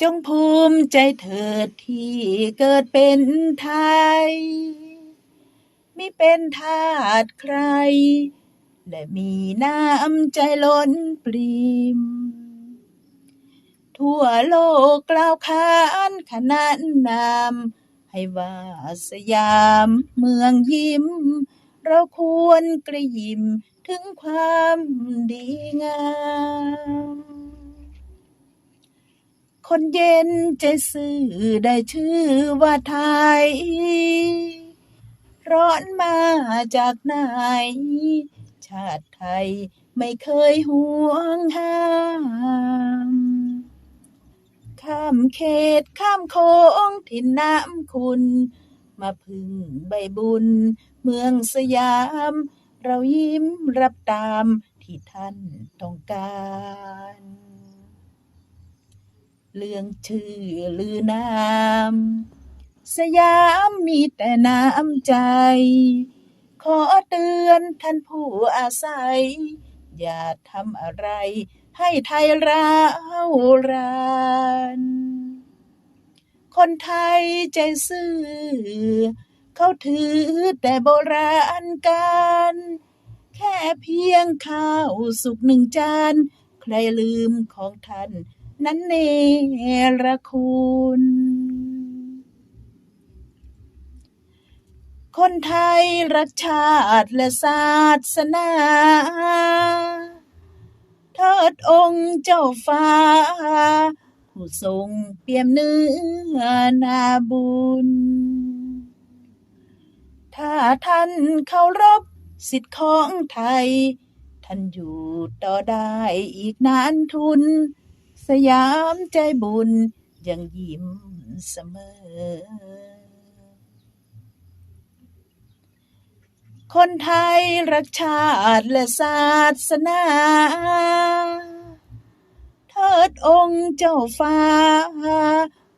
จงภูมิใจเถิดที่เกิดเป็นไทย มิเป็นทาสใคร และมีน้ำใจล้นปริม ทั่วโลกกล่าวขานขนานนามให้ว่าสยามเมืองยิ้ม เราควรกระยิมถึงความดีงาม คนเย็นใจซื่อได้ชื่อว่าไทย ร้อนมาจากไหน ชาติไทยไม่เคยห่วงห้ามข้ามเขตข้ามโค้งถิ่นน้ำคุณ มาพึ่งใบบุญ เมืองสยาม เรายิ้มรับตามที่ท่านต้องการ เรื่องชื่อลือนามสยามมีแต่น้ำใจ ขอเตือนท่านผู้อาศัย อย่าทำอะไรให้ไทยร้าวรานคนไทยใจซื่อ เขาถือแต่โบราณการ แค่เพียงข้าวสุกหนึ่งจาน ใครลืมของท่าน นั้นเนรคุณ คนไทยรักชาติและศาสนาเทิดองค์เจ้าฟ้า ผู้ทรงเปี่ยมเนื้อนาบุญ ถ้าท่านเคารพสิทธิ์ของไทย ท่านอยู่ต่อได้อีกนานทุน สยามใจบุญยังยิ้มเสมอ คนไทยรักชาติและศาสนาเทิดองค์เจ้าฟ้า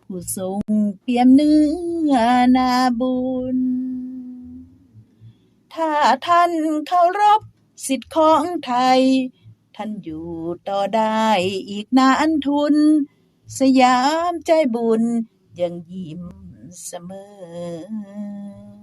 ผู้ทรงเปี่ยมเนื้อนาบุญ ถ้าท่านเคารพสิทธิ์ของไทย ท่านอยู่ต่อได้อีกนานทุน สยามใจบุญยังยิ้มเสมอ